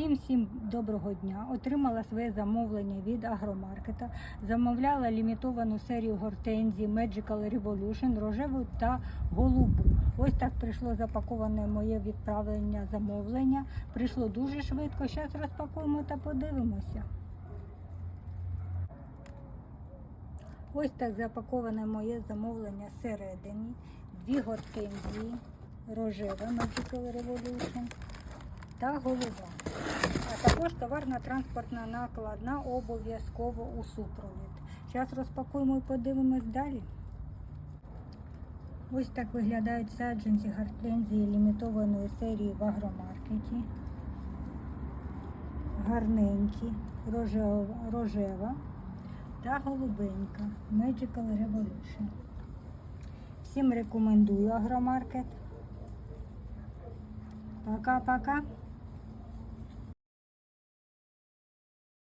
Всім всім доброго дня. Отримала своє замовлення від агромаркета. Замовляла лімітовану серію гортензій Magical Revolution, рожеву та голубу. Ось так прийшло запаковане моє відправлення замовлення. Прийшло дуже швидко. Зараз розпакуємо та подивимося. Ось так запаковане моє замовлення всередині. Дві гортензії, рожева Magical Revolution та голова. А також товарна транспортна накладна обов'язково у супровід. Зараз розпакуємо і подивимось далі. Ось так виглядають саджанці гортензії лімітованої серії в агромаркеті. Гарненькі, рожева та голубенька Magical Revolution. Всім рекомендую агромаркет. Пока-пока.